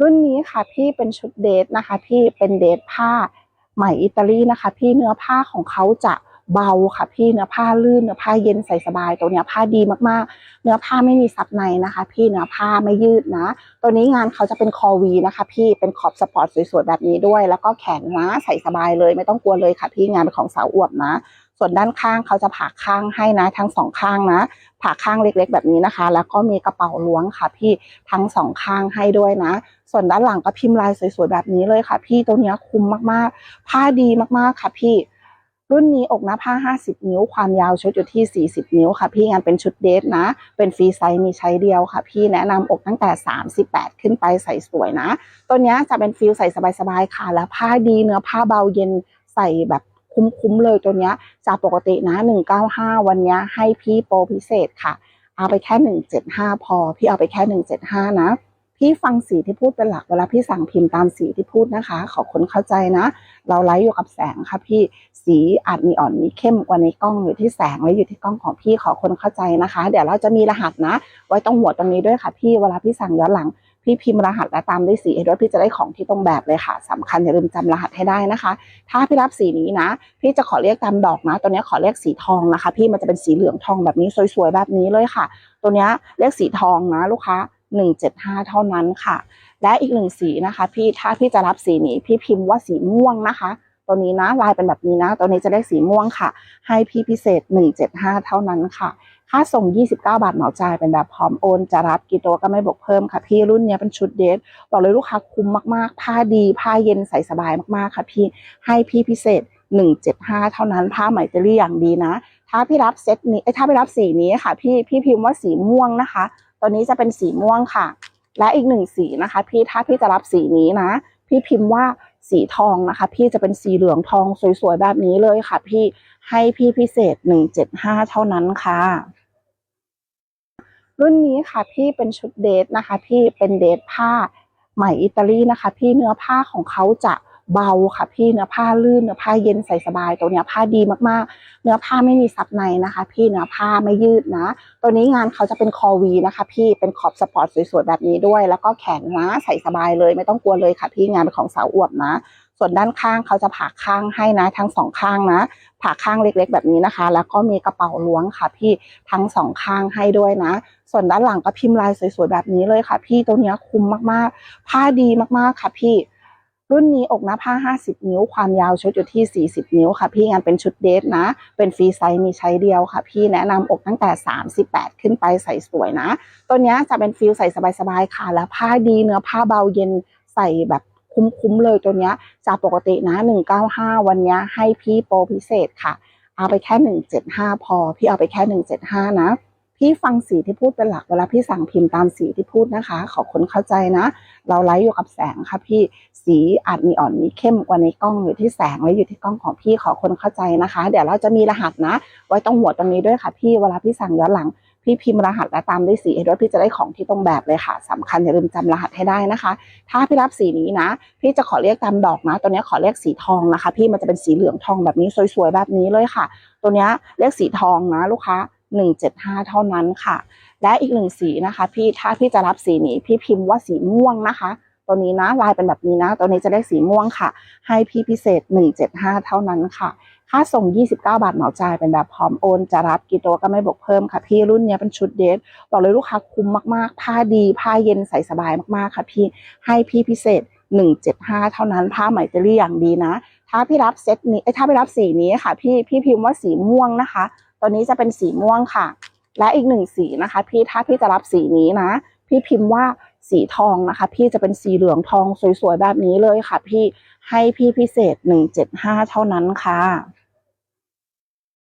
รุ่นนี้ค่ะพี่เป็นชุดเดทนะคะ พี่เป็นเดทผ้าไหมอิตาลีนะคะ พี่เนื้อผ้าของเขาจะเบาค่ะพี่เนื้อผ้าลื่นเนื้อผ้าเย็นใส่สบาย ตัวเนี้ยผ้าดีมากๆ เนื้อผ้าไม่มีซับในนะคะ พี่เนื้อผ้าไม่ยืดนะ ตัวนี้งานเขาจะเป็นคอวีนะคะ พี่เป็นขอบสปอร์ตสวยๆแบบนี้ด้วย แล้วก็แขนนะใส่สบายเลยไม่ต้องกลัวเลยค่ะ พี่งานเป็นของสาวอวบนะ ส่วนด้านข้างเขาจะผ่าข้างให้นะ ทั้งสองข้างนะ ผ่าข้างเล็กๆ แบบนี้นะคะ แล้วก็มีกระเป๋าล้วงค่ะ พี่ทั้งสองข้างให้ด้วยนะ ส่วนด้านหลังก็พิมพ์ลายสวยๆแบบนี้เลยค่ะ พี่ตัวนี้คุ้มมากๆ ผ้าดีมากๆค่ะพี่รุ่นนี้อกหน้าผ้า 50 นิ้ว ความยาวชุดอยู่ที่ 40 นิ้วค่ะ พี่งานเป็นชุดเดทนะ เป็นฟรีไซส์มีใช้เดียวค่ะ พี่แนะนำอกตั้งแต่ 38 ขึ้นไปใส่สวยนะ ตัวนี้จะเป็นฟิลใส่สบายๆค่ะ แล้วผ้าดีเนื้อผ้าเบาเย็นใส่แบบ คุ้มๆเลยตัวเนี้ยจากปกตินะ 195 วันเนี้ยให้พี่โปรพิเศษค่ะ เอาไปแค่ 175 พอ พี่เอาไปแค่ 175 นะ พี่ฟังสีที่พูดเป็นหลักเวลาพี่สั่งพิมพ์ตามสีที่พูดนะคะ ขอคนเข้าใจนะ เราไลฟ์อยู่กับแสงค่ะพี่สีอาจมีอ่อนมีเข้มกว่าในกล้องอยู่ที่แสงและอยู่ที่กล้องของพี่ขอคนเข้าใจนะคะ เดี๋ยวเราจะมีรหัสนะ ไว้ตรงหัวตรงนี้ด้วยค่ะ พี่เวลาพี่สั่งย้อนหลัง พี่พิมพ์รหัสและตามด้วยสีให้ด้วยพี่จะได้ของที่ตรงแบบเลยค่ะสำคัญอย่าลืมจำรหัสให้ได้นะคะ ถ้าพี่รับสีนี้นะ พี่จะขอเรียกตามดอกนะ ตัวนี้ขอเรียกสีทองนะคะ พี่มันจะเป็นสีเหลืองทองแบบนี้สวยๆแบบนี้เลยค่ะ ตัวนี้เรียกสีทองนะลูกค้า175 เท่านั้นค่ะ และอีกหนึ่งสีนะคะ พี่ถ้าพี่จะรับสีนี้พี่พิมพ์ว่าสีม่วงนะคะ ตัวนี้นะลายเป็นแบบนี้นะ ตัวนี้จะเรียกสีม่วงค่ะ ให้พี่พิเศษ 175 เท่านั้นค่ะ ค่าส่ง 29 บาทเหมาจ่ายเป็นแบบพร้อมโอน จะรับกี่ตัวก็ไม่บวกเพิ่มค่ะพี่รุ่นนี้เป็นชุดเดทบอกเลยลูกค้าคุ้มมากๆ ผ้าดีผ้าเย็นใส่สบายมากๆค่ะพี่ให้พี่พิเศษ 175 เท่านั้นผ้าไหมเตอรี่อย่างดีนะ ถ้าพี่รับเซตนี้ถ้าพี่รับสีนี้ค่ะ พี่พี่พิมพ์ว่าสีม่วงนะคะตัวนี้จะเป็นสีม่วงค่ะ และอีกหนึ่งสีนะคะ พี่ถ้าพี่จะรับสีนี้นะ พี่พิมพ์ว่าสีทองนะคะ พี่จะเป็นสีเหลืองทองสวยๆแบบนี้เลยค่ะ พี่ให้พี่พิเศษ 175 เท่านั้นค่ะ รุ่นนี้ค่ะพี่เป็นชุดเดทนะคะ พี่เป็นเดทผ้าไหมอิตาลีนะคะ พี่เนื้อผ้าของเขาจะเบาค่ะพี่เนื้อผ้าลื่นเนื้อผ้าเย็นใส่สบาย ตัวเนี้ยผ้าดีมากๆ เนื้อผ้าไม่มีซับในนะคะ พี่เนื้อผ้าไม่ยืดนะ ตัวนี้งานเขาจะเป็นคอวีนะคะ พี่เป็นขอบสปอร์ตสวยๆแบบนี้ด้วย แล้วก็แขนนะใส่สบายเลยไม่ต้องกลัวเลยค่ะ พี่งานเป็นของสาวอวบนะ ส่วนด้านข้างเขาจะผ่าข้างให้นะ ทั้งสองข้างนะ ผ่าข้างเล็กๆ แบบนี้นะคะ แล้วก็มีกระเป๋าล้วงค่ะพี่ทั้งสองข้างให้ด้วยนะ ส่วนด้านหลังก็พิมพ์ลายสวยๆแบบนี้เลยค่ะ พี่ตัวนี้คุ้มมากๆ ผ้าดีมากๆค่ะพี่รุ่นนี้อกหน้าผ้า 50 นิ้ว ความยาวชุดอยู่ที่ 40 นิ้วค่ะ พี่งานเป็นชุดเดทนะ เป็นฟรีไซส์มีใช้เดียวค่ะ พี่แนะนำอกตั้งแต่ 38 ขึ้นไปใส่สวยนะ ตัวนี้จะเป็นฟิลใส่สบายๆค่ะ แล้วผ้าดีเนื้อผ้าเบาเย็นใส่แบบ คุ้มๆเลยตัวเนี้ยจากปกตินะ 195 วันเนี้ยให้พี่โปรพิเศษค่ะ เอาไปแค่ 175 พอ พี่เอาไปแค่ 175 นะ พี่ฟังสีที่พูดเป็นหลักเวลาพี่สั่งพิมพ์ตามสีที่พูดนะคะ ขอคนเข้าใจนะ เราไลฟ์อยู่กับแสงค่ะ พี่สีอาจมีอ่อนมีเข้มกว่าในกล้องอยู่ที่แสงและอยู่ที่กล้องของพี่ขอคนเข้าใจนะคะ เดี๋ยวเราจะมีรหัสนะ ไว้ตรงหัวตรงนี้ด้วยค่ะ พี่เวลาพี่สั่งย้อนหลัง พี่พิมพ์รหัสและตามด้วยสีให้ด้วยพี่จะได้ของที่ตรงแบบเลยค่ะสำคัญอย่าลืมจำรหัสให้ได้นะคะ ถ้าพี่รับสีนี้นะ พี่จะขอเรียกตามดอกนะ ตัวนี้ขอเรียกสีทองนะคะ พี่มันจะเป็นสีเหลืองทองแบบนี้สวยๆแบบนี้เลยค่ะ ตัวนี้เรียกสีทองนะลูกค้า175 เท่านั้นค่ะ และอีกหนึ่งสีนะคะ พี่ถ้าพี่จะรับสีนี้พี่พิมพ์ว่าสีม่วงนะคะ ตัวนี้นะลายเป็นแบบนี้นะ ตัวนี้จะเรียกสีม่วงค่ะ ให้พี่พิเศษ 175 เท่านั้นค่ะ ค่าส่ง 29 บาทเหมาจ่ายเป็นแบบพร้อมโอน จะรับกี่ตัวก็ไม่บวกเพิ่มค่ะพี่รุ่นนี้เป็นชุดเดทบอกเลยลูกค้าคุ้มมากๆ ผ้าดีผ้าเย็นใส่สบายมากๆค่ะพี่ให้พี่พิเศษ 175 เท่านั้นผ้าไหมเตอรี่อย่างดีนะ ถ้าพี่รับเซตนี้เอ้ยถ้าพี่รับสีนี้ค่ะ พี่พี่พิมพ์ว่าสีม่วงนะคะตัวนี้จะเป็นสีม่วงค่ะ และอีกหนึ่งสีนะคะ พี่ถ้าพี่จะรับสีนี้นะ พี่พิมพ์ว่าสีทองนะคะ พี่จะเป็นสีเหลืองทองสวยๆแบบนี้เลยค่ะ พี่ให้พี่พิเศษ 175 เท่านั้นค่ะ